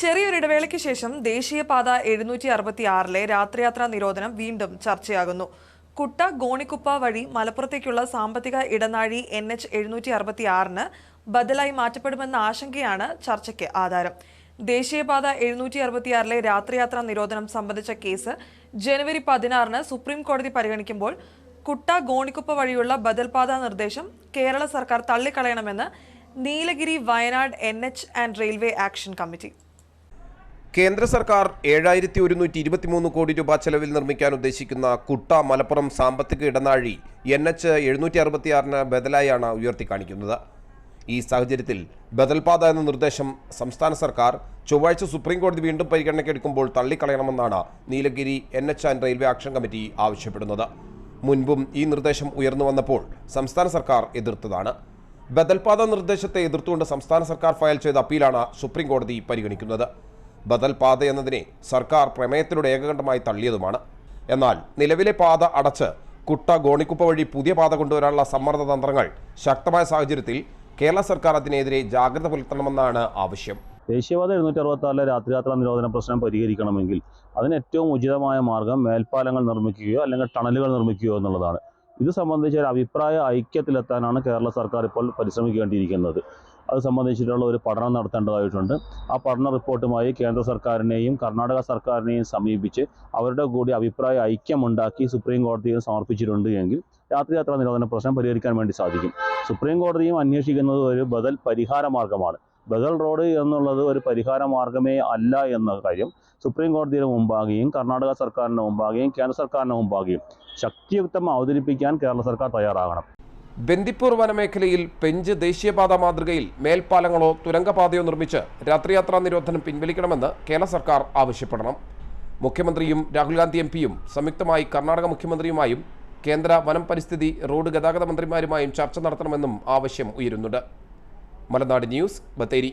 ചെറിയൊരിടവേളയ്ക്ക് ശേഷം ദേശീയപാത എഴുന്നൂറ്റി അറുപത്തി ആറിലെ രാത്രിയാത്രാ നിരോധനം വീണ്ടും ചർച്ചയാകുന്നു. കുട്ട ഗോണിക്കുപ്പ വഴി മലപ്പുറത്തേക്കുള്ള സാമ്പത്തിക ഇടനാഴി എൻ എച്ച് എഴുന്നൂറ്റി അറുപത്തി ആറിന് ബദലായി മാറ്റപ്പെടുമെന്ന ആശങ്കയാണ് ചർച്ചയ്ക്ക് ആധാരം. ദേശീയപാത എഴുന്നൂറ്റി അറുപത്തിയാറിലെ രാത്രിയാത്രാ നിരോധനം സംബന്ധിച്ച കേസ് ജനുവരി പതിനാറിന് സുപ്രീം കോടതി പരിഗണിക്കുമ്പോൾ കുട്ട ഗോണിക്കുപ്പ വഴിയുള്ള ബദൽപാത നിർദ്ദേശം കേരള സർക്കാർ തള്ളിക്കളയണമെന്ന് Nilgiri Wayanad N H and railway action committee. കേന്ദ്ര സർക്കാർ ഏഴായിരത്തി ഒരുന്നൂറ്റി ഇരുപത്തിമൂന്ന് കോടി രൂപ ചെലവിൽ നിർമ്മിക്കാൻ ഉദ്ദേശിക്കുന്ന കുട്ട മലപ്പുറം സാമ്പത്തിക ഇടനാഴി എൻ എച്ച് എഴുന്നൂറ്റി അറുപത്തിയാറിന് ബദലായാണ് ഉയർത്തിക്കാണിക്കുന്നത്. ഈ സാഹചര്യത്തിൽ ബദൽപാത എന്ന നിർദ്ദേശം സംസ്ഥാന സർക്കാർ ചൊവ്വാഴ്ച സുപ്രീം കോടതി വീണ്ടും പരിഗണനയ്ക്കെടുക്കുമ്പോൾ തള്ളിക്കളയണമെന്നാണ് Nilgiri N H and railway action committee ആവശ്യപ്പെടുന്നത്. മുൻപും ഈ നിർദ്ദേശം ഉയർന്നു വന്നപ്പോൾ സംസ്ഥാന സർക്കാർ എതിർത്തതാണ്. ബദൽപാത നിർദ്ദേശത്തെ എതിർത്തുകൊണ്ട് സംസ്ഥാന സർക്കാർ ഫയൽ ചെയ്ത അപ്പീലാണ് സുപ്രീം കോടതി പരിഗണിക്കുന്നത്. ബദൽ പാത എന്നതിനെ സർക്കാർ പ്രമേയത്തിലൂടെ ഏകകണ്ഠമായി തള്ളിയതുമാണ്. എന്നാൽ നിലവിലെ പാത അടച്ച് കുട്ട ഗോണിക്കുപ്പ വഴി പുതിയ പാത കൊണ്ടുവരാനുള്ള സമ്മർദ്ദ തന്ത്രങ്ങൾ ശക്തമായ സാഹചര്യത്തിൽ കേരള സർക്കാർ അതിനെതിരെ ജാഗ്രത പുലർത്തണമെന്നാണ് ആവശ്യം. ദേശീയപാത എഴുന്നൂറ്റി അറുപത്തി രാത്രിയാത്രാ നിരോധന പ്രശ്നം പരിഹരിക്കണമെങ്കിൽ അതിന് ഏറ്റവും ഉചിതമായ മാർഗം മേൽപ്പാലങ്ങൾ നിർമ്മിക്കുകയോ അല്ലെങ്കിൽ ടണലുകൾ നിർമ്മിക്കുകയോ എന്നുള്ളതാണ്. ഇത് സംബന്ധിച്ച ഒരു അഭിപ്രായ ഐക്യത്തിലെത്താനാണ് കേരള സർക്കാർ ഇപ്പോൾ പരിശ്രമിക്കേണ്ടിയിരിക്കുന്നത്. അത് സംബന്ധിച്ചിട്ടുള്ള ഒരു പഠനം നടത്തേണ്ടതായിട്ടുണ്ട്. ആ പഠന റിപ്പോർട്ടുമായി കേന്ദ്ര സർക്കാരിനെയും കർണാടക സർക്കാരിനെയും സമീപിച്ച് അവരുടെ കൂടി അഭിപ്രായ ഐക്യമുണ്ടാക്കി സുപ്രീം കോടതിയിൽ സമർപ്പിച്ചിട്ടുണ്ട് എങ്കിൽ രാത്രിയാത്രാ നിരോധന പ്രശ്നം പരിഹരിക്കാൻ വേണ്ടി സാധിക്കും. സുപ്രീം കോടതിയും അന്വേഷിക്കുന്നത് ഒരു ബദൽ പരിഹാര മാർഗമാണ്. ബദൽ റോഡ് എന്നുള്ളത് ഒരു പരിഹാര മാർഗമേ അല്ല എന്ന കാര്യം സുപ്രീം കോടതിയുടെ മുമ്പാകെയും കർണാടക സർക്കാരിന്റെ മുമ്പാകെയും കേന്ദ്ര സർക്കാരിന്റെ മുമ്പാകെയും ശക്തിയുക്തം അവതരിപ്പിക്കാൻ കേരള സർക്കാർ തയ്യാറാകണം. ബന്ദിപ്പൂർ വനമേഖലയിൽ പെഞ്ച് ദേശീയപാത മാതൃകയിൽ മേൽപ്പാലങ്ങളോ തുരങ്കപാതയോ നിർമ്മിച്ച് രാത്രിയാത്രാ നിരോധനം പിൻവലിക്കണമെന്ന് കേരള സർക്കാർ ആവശ്യപ്പെടണം. മുഖ്യമന്ത്രിയും രാഹുൽ ഗാന്ധി എം പിയും സംയുക്തമായി കർണാടക മുഖ്യമന്ത്രിയുമായും കേന്ദ്ര വനം പരിസ്ഥിതി റോഡ് ഗതാഗത മന്ത്രിമാരുമായും ചർച്ച നടത്തണമെന്നും ആവശ്യം ഉയരുന്നുണ്ട്. മലനാട് ന്യൂസ് ബത്തേരി.